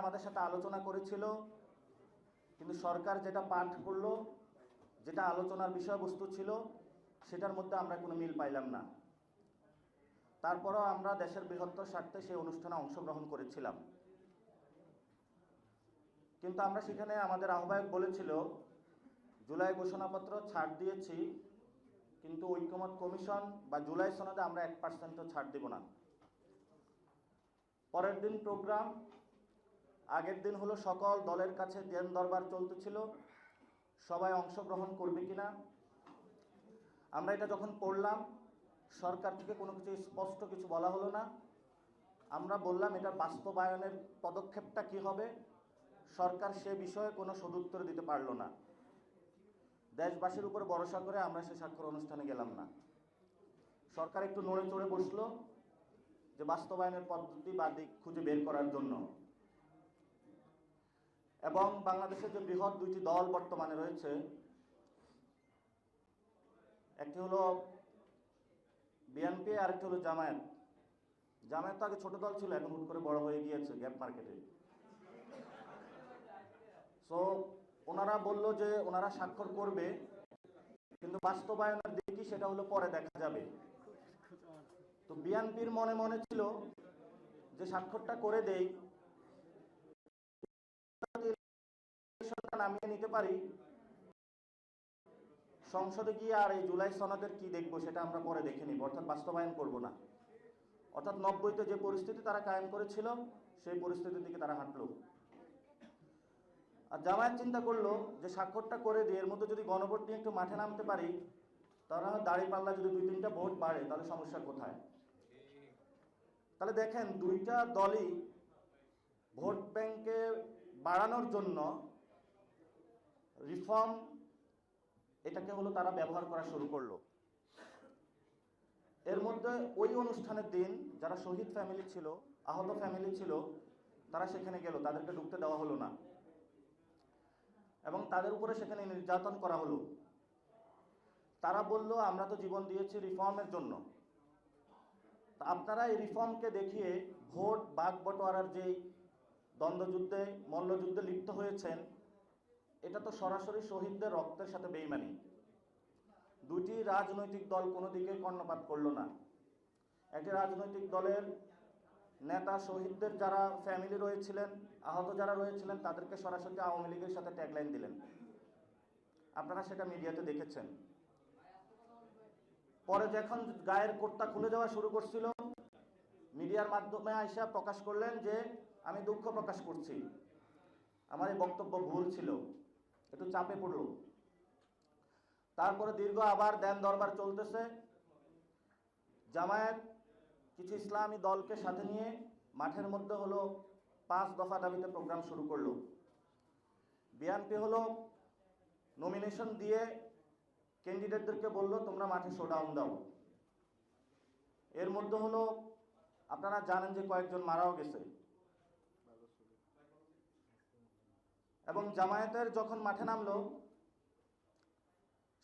আমাদের সাথে আলোচনা করেছিল, কিন্তু সরকার যেটা পাঠ করল, যেটা আলোচনার বিষয়বস্তু ছিল, সেটার মধ্যে আমরা কোনো মিল পাইলাম না। তারপরও আমরা দেশের বৃহত্তর স্বার্থে সেই অনুষ্ঠানে অংশগ্রহণ করেছিলাম। কিন্তু আমরা সেখানে আমাদের আহ্বায়ক বলেছিল, জুলাই ঘোষণাপত্র ছাড় দিয়েছি, কিন্তু ঐক্যমত কমিশন বা জুলাই সনদে আমরা এক পার্সেন্টও ছাড় দিব না। পরের দিন প্রোগ্রাম আগের দিন হলো সকল দলের কাছে দেন দরবার চলতেছিল। সবাই অংশগ্রহণ করবে কিনা? আমরা এটা যখন পড়লাম, সরকার থেকে কোনো কিছু স্পষ্ট কিছু বলা হলো না। আমরা বললাম, এটা বাস্তবায়নের পদক্ষেপটা কি হবে? সরকার সে বিষয়ে কোনো সদুত্তর দিতে পারল না। দেশবাসীর উপর ভরসা করে আমরা সে স্বাক্ষর অনুষ্ঠানে গেলাম না। সরকার একটু নড়ে চড়ে বসল যে বাস্তবায়নের পদ্ধতি বা দিক খুঁজে বের করার জন্য। এবং বাংলাদেশের যে বৃহৎ দুইটি দল বর্তমানে রয়েছে, একটি হলো বিএনপি আর একটি হলো জামায়াত। জামায়াত তো আগে ছোট দল ছিল, এখন হুট করে বড় হয়ে গিয়েছে গ্যাপ মার্কেটে। সো ওনারা বলল যে ওনারা স্বাক্ষর করবে, কিন্তু বাস্তবায়নের দিক সেটা হলো পরে দেখা যাবে। তো বিএনপির মনে মনে ছিল যে স্বাক্ষরটা করে দেই নামিয়ে নিতে পারি? সংসদে গিয়ে আর এই জুলাই সনদের কি দেখব সেটা আমরা পরে দেখে নিব, অর্থাৎ বাস্তবায়ন করব না। অর্থাৎ নব্বইতে যে পরিস্থিতি তারা কায়েম করেছিল, সেই পরিস্থিতির দিকে তারা হাঁটলো। আর জামায়াত চিন্তা করল যে স্বাক্ষরটা করে দিয়ে এর মধ্যে যদি গণভোট নিয়ে একটু মাঠে নামতে পারি, তারা দাঁড়িয়ে পাল্লা যদি দুই তিনটা ভোট বাড়ে, তাহলে সমস্যা কোথায়? তাহলে দেখেন দুইটা দলই ভোট ব্যাংকে বাড়ানোর জন্য রিফর্ম এটাকে হলো তারা ব্যবহার করা শুরু করল। এর মধ্যে ওই অনুষ্ঠানের দিন যারা শহীদ ফ্যামিলি ছিল, আহত ফ্যামিলি ছিল, তারা সেখানে গেল, তাদেরকে ঢুকতে দেওয়া হলো না। এবং তাদের উপরে সেখানে নির্যাতন করা হলো। তারা বলল, আমরা তো জীবন দিয়েছি রিফর্মের জন্য। আপনারা এই রিফর্মকে দেখিয়ে ভোট বাঘ বটোয়ারার যেই দ্বন্দ্বযুদ্ধে, মল্লযুদ্ধে লিপ্ত হয়েছেন, এটা তো সরাসরি শহীদদের রক্তের সাথে বেইমানি। দুটি রাজনৈতিক দল কোনো দিকে কর্ণপাত করল না। একটি রাজনৈতিক দলের নেতা শহীদদের যারা ফ্যামিলি রয়েছিলেন, আহত যারা রয়েছিলেন, তাদেরকে সরাসরি আওয়ামী লীগের সাথে ট্যাগলাইন দিলেন। আপনারা সেটা মিডিয়াতে দেখেছেন। পরে যখন গায়ের কোটটা খুলে যাওয়া শুরু করছিল, মিডিয়ার মাধ্যমে আইসা প্রকাশ করলেন যে আমি দুঃখ প্রকাশ করছি। আমার এই বক্তব্য ভুল ছিল, একটু চাপে পড়ল। তারপরে দীর্ঘ আবার দেন দরবার চলতেছে। জামায়াত কিছু ইসলামী দলকে সাথে নিয়ে মাঠের মধ্যে হলো পাঁচ দফা দাবিতে প্রোগ্রাম শুরু করল। বিএনপি হলো নমিনেশন দিয়ে ক্যান্ডিডেটদেরকে বলল, তোমরা মাঠে শোডাউন দাও। এর মধ্যে হলো, আপনারা জানেন যে কয়েকজন মারাও গেছে। এবং জামায়াতের যখন মাঠে নামলো,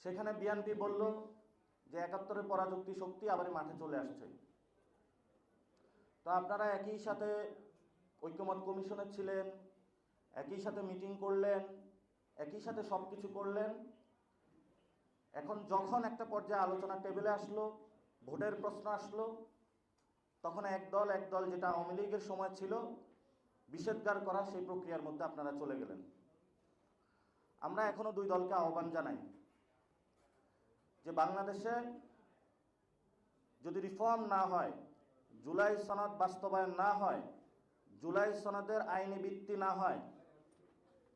সেখানে বিএনপি বলল যে একাত্তরের পরাযুক্তি শক্তি আবার মাঠে চলে আসছে। তো আপনারা একই সাথে ঐক্যমত কমিশনে ছিলেন, একই সাথে মিটিং করলেন, একই সাথে সব কিছু করলেন। এখন যখন একটা পর্যায়ে আলোচনা টেবিলে আসলো, ভোটের প্রশ্ন আসলো, তখন এক দল এক দল যেটা আওয়ামী লীগের সময় ছিল বিষেধগার করা সেই প্রক্রিয়ার মধ্যে আপনারা চলে গেলেন। আমরা এখনও দুই দলকে আহ্বান জানাই যে বাংলাদেশে যদি রিফর্ম না হয়, জুলাই সনদ বাস্তবায়ন না হয়, জুলাই সনদের আইনি ভিত্তি না হয়,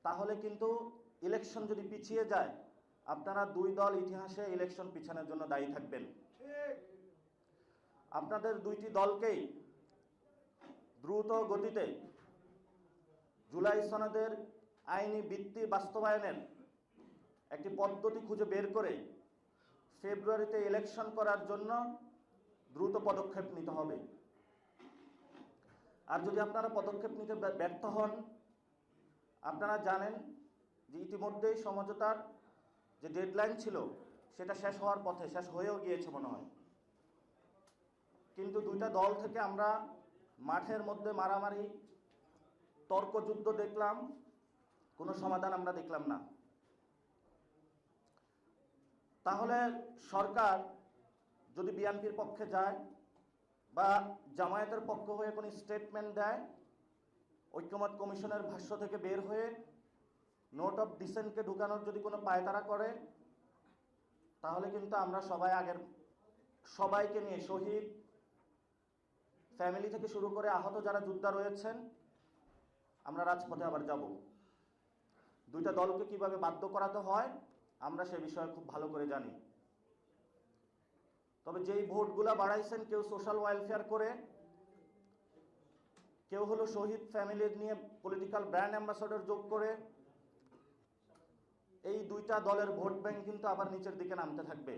তাহলে কিন্তু ইলেকশন যদি পিছিয়ে যায়, আপনারা দুই দল ইতিহাসে ইলেকশন পিছানোর জন্য দায়ী থাকবেন। আপনাদের দুইটি দলকেই দ্রুত গতিতে জুলাই সনদের আইনি ভিত্তি বাস্তবায়নের একটি পদ্ধতি খুঁজে বের করে ফেব্রুয়ারিতে ইলেকশন করার জন্য দ্রুত পদক্ষেপ নিতে হবে। আর যদি আপনারা পদক্ষেপ নিতে ব্য- ব্যর্থ হন, আপনারা জানেন যে ইতিমধ্যেই সমঝোতার যে ডেডলাইন ছিল, সেটা শেষ হওয়ার পথে, শেষ হয়েও গিয়েছে মনে হয়। কিন্তু দুইটা দল থেকে আমরা মাঠের মধ্যে মারামারি তর্কযুদ্ধ দেখলাম, কোনো সমাধান আমরা দেখলাম না। তাহলে সরকার যদি বিএনপির পক্ষে যায় বা জামায়াতের পক্ষ হয়ে কোনো স্টেটমেন্ট দেয়, ঐক্যমত কমিশনের ভাষ্য থেকে বের হয়ে নোট অফ ডিসেন্টকে ঢুকানোর যদি কোনো পায়তারা করে, তাহলে কিন্তু আমরা সবাই আগের, সবাইকে নিয়ে শহীদ ফ্যামিলি থেকে শুরু করে আহত যারা যোদ্ধা রয়েছেন আমরা রাজপথে আবার যাব। দুইটা দলকে কীভাবে বাধ্য করাতে হয়, আমরা সে বিষয়ে খুব ভালো করে জানি। তবে যেই ভোটগুলা বাড়াইছেন, কেউ সোশ্যাল ওয়েলফেয়ার করে, কেউ হলো শহীদ ফ্যামিলির নিয়ে পলিটিক্যাল ব্র্যান্ড অ্যাম্বাসাডর যোগ করে, এই দুইটা দলের ভোট ব্যাংক কিন্তু আবার নিচের দিকে নামতে থাকবে।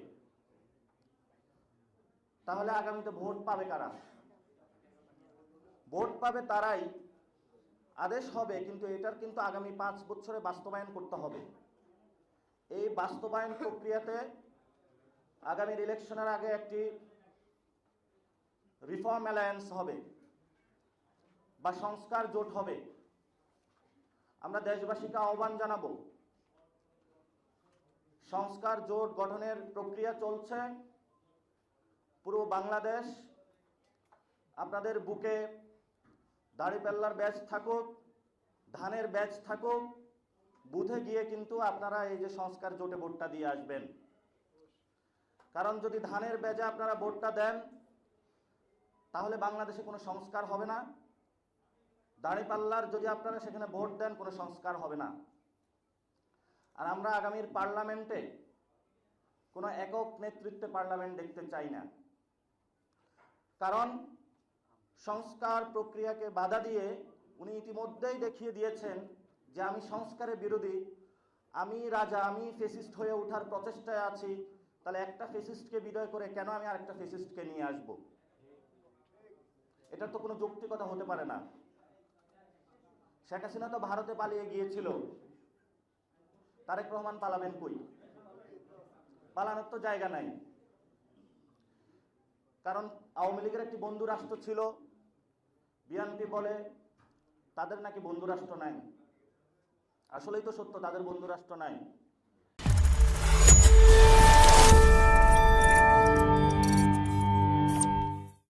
তাহলে আগামীতে ভোট পাবে কারা? ভোট পাবে তারাই আদেশ হবে, কিন্তু এটার কিন্তু আগামী পাঁচ বছরে বাস্তবায়ন করতে হবে। এই বাস্তবায়ন প্রক্রিয়াতে আগামীর ইলেকশনের আগে একটি রিফর্ম অ্যালায়েন্স হবে বা সংস্কার জোট হবে। আমরা দেশবাসীকে আহ্বান জানাব, সংস্কার জোট গঠনের প্রক্রিয়া চলছে। পুরো বাংলাদেশ আপনাদের বুকে দাড়িপাল্লার ব্যাচ থাকুক ধানের ব্যাচ থাকুক বুথে গিয়ে কিন্তু আপনারা এই যে সংস্কার জোটে ভোটটা দিয়ে আসবেন। কারণ যদি ধানের ব্যাজে আপনারা ভোটটা দেন, তাহলে বাংলাদেশে কোনো সংস্কার হবে না। দাড়িপাল্লার যদি আপনারা সেখানে ভোট দেন, কোনো সংস্কার হবে না। আর আমরা আগামীর পার্লামেন্টে কোনো একক নেতৃত্বে পার্লামেন্ট দেখতে চাই না। কারণ সংস্কার প্রক্রিয়াকে বাধা দিয়ে উনি ইতিমধ্যেই দেখিয়ে দিয়েছেন যে আমি সংস্কারের বিরোধী, আমি রাজা, আমি ফেসিস্ট হয়ে ওঠার প্রচেষ্টায় আছি, তাহলে একটা ফেসিস্টকে বিদয় করে কেন আমি আরেকটা ফেসিস্টকে নিয়ে আসব? এটা তো কোনো যৌক্তিকতা হতে পারে না। শেখ হাসিনা তো ভারতে পালিয়ে গিয়েছিল। তারেক রহমান পালাবেন কই? পালানোর তো জায়গা নাই। কারণ আওয়ামী লীগের একটি বন্ধু রাষ্ট্র ছিল বিএনপি বলে তাদের নাকি বন্ধুরাষ্ট্র নাই। আসলেই তো সত্য তাদের বন্ধুরাষ্ট্র নাই।